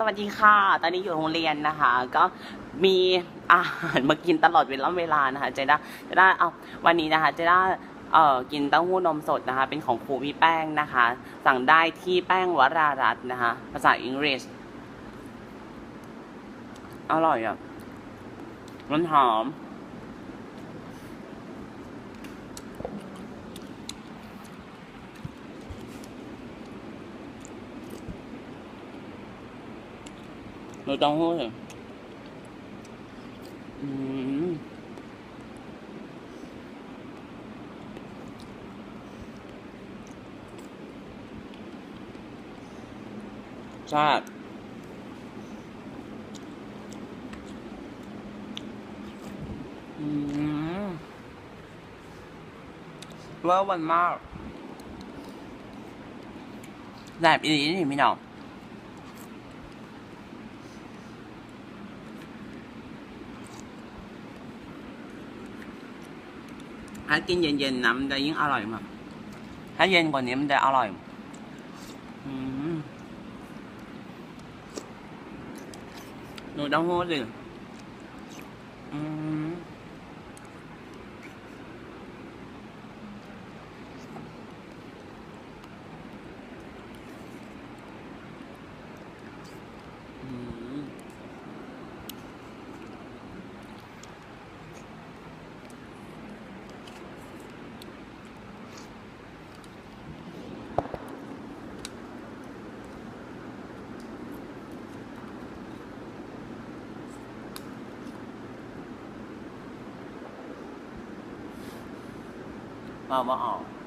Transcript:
สวัสดีค่ะ ตอนนี้อยู่โรงเรียนนะคะ ก็มีอาหารมากินตลอดเวลาเวลานะคะ เจด้าเจด้าเอาวันนี้นะคะ เจด้าเอ่อกินเต้าหู้นมสดนะคะ เป็นของครูพี่แป้งนะคะ สั่งได้ที่แป้งวรารัตน์นะคะ ภาษาอังกฤษ อร่อยอะ มันหอม nó đau thôi rồi sao? sad uhm. Well, one more. Làm ý gì mình nào? ถ้ากินเย็นๆน้ำมันจะยิ่งอร่อยมาก ถ้าเย็นกว่านี้มันจะอร่อยหนูต้าหู้สิอืม 好不好。